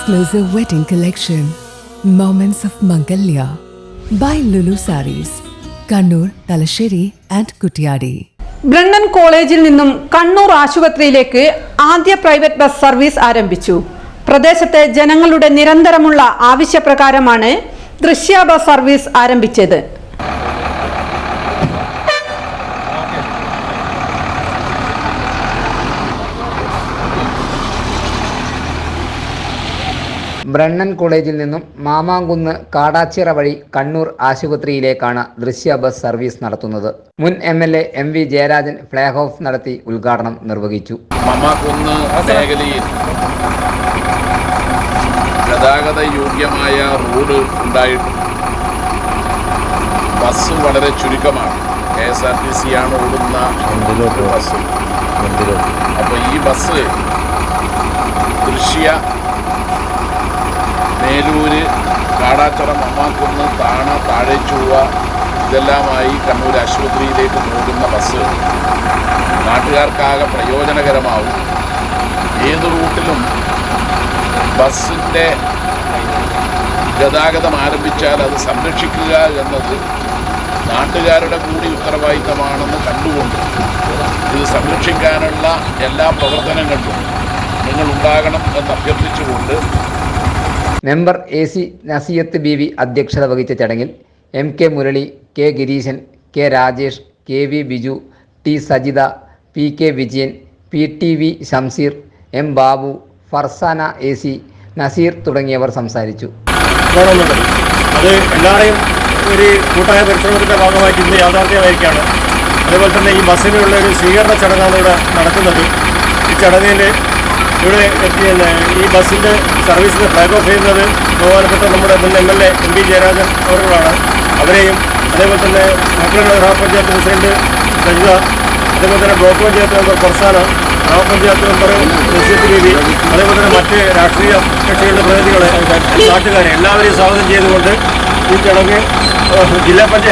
exclusive wedding collection, Moments of Mangalya, by Lulu Saris, Kannur Thalassery and Kuttiady Brennan കോളേജിൽ നിന്നും കണ്ണൂർ ആശുപത്രിയിലേക്ക് ആദ്യ private bus service ആരംഭിച്ചു. പ്രദേശത്തെ ജനങ്ങളുടെ നിരന്തരമുള്ള ആവശ്യപ്രകാരമാണ് ദൃശ്യ ബസ് സർവീസ് ആരംഭിച്ചത്. ബ്രണ്ണൻ കോളേജിൽ നിന്നും മാമാങ്കുന്ന് കാടാച്ചിറ വഴി കണ്ണൂർ ആശുപത്രിയിലേക്കാണ് ദൃശ്യ ബസ് സർവീസ് നടത്തുന്നത്. മുൻ M L A M V Jayarajan flag off നടത്തി ഉദ്ഘാടനം നിർവഹിച്ചു. മേഖലയിൽ ഗതാഗത യോഗ്യമായ റോഡ് ഉണ്ടായിട്ടും ബസ് വളരെ ചുരുക്കമാണ്. K S R T C ആണ് ഓടുന്ന ബസ്. അപ്പോൾ ഈ ബസ് ദൃശ്യ മേലൂര് കാടാച്ചറ മമ്മാക്കുന്ന് താണ താഴെച്ചൂവ ഇതെല്ലാമായി കണ്ണൂർ ആശുപത്രിയിലേക്ക് പോകുന്ന ബസ് നാട്ടുകാർക്കാകെ പ്രയോജനകരമാവും. ഏത് റൂട്ടിലും ബസ്സിന്റെ ഗതാഗതം ആരംഭിച്ചാൽ അത് സംരക്ഷിക്കുക എന്നത് നാട്ടുകാരുടെ കൂടി ഉത്തരവാദിത്തമാണെന്ന് കണ്ടുകൊണ്ട് ഇത് സംരക്ഷിക്കാനുള്ള എല്ലാ പ്രവർത്തനങ്ങളിലും നിങ്ങൾ ഉണ്ടാകണം എന്ന് അഭ്യർത്ഥിച്ചുകൊണ്ട് member A C Nasiyath B V അധ്യക്ഷത വഹിച്ച ചടങ്ങിൽ M K Murali K Gireesan K Rajesh K V Biju T Sajitha P K Vijayan P T V Shamseer M Babu Farsana A C Naseer തുടങ്ങിയവർ സംസാരിച്ചു. അത് എല്ലാവരെയും ഒരു കൂട്ടായ പരിശ്രമത്തിന്റെ ഭാഗമായിട്ട് ഇന്ന് യാഥാർത്ഥ്യമായിരിക്കുകയാണ്. അതേപോലെ തന്നെ ഈ ബസ്സിനുള്ള ഒരു സ്വീകരണ ചടങ്ങാണ് ഇവിടെ നടക്കുന്നത്. ഈ ചടങ്ങിൽ ഇവിടെ പിന്നെ ഈ ബസ്സിന്റെ സർവീസിന് ഫ്ലാഗ് ഓഫ് ചെയ്യുന്നത് ബഹുമാനപ്പെട്ട നമ്മുടെ മുൻ M L A M P Jayarajan അവരുകളാണ്. അവരെയും അതേപോലെ തന്നെ മക്കളുടെ ഗ്രാമപഞ്ചായത്ത് പ്രസിഡന്റ് സജിത അതേപോലെ തന്നെ ബ്ലോക്ക് പഞ്ചായത്ത് മെമ്പർ ഫർസാന ഗ്രാമപഞ്ചായത്ത് മെമ്പർ നസീത്ത് ബീബി അതേപോലെ തന്നെ മറ്റ് രാഷ്ട്രീയ കക്ഷികളുടെ പ്രതിനിധികളെ നാട്ടുകാരെ എല്ലാവരെയും സ്വാഗതം ചെയ്തുകൊണ്ട് ഈ ചടങ്ങ് ജില്ലാ പഞ്ചായത്ത്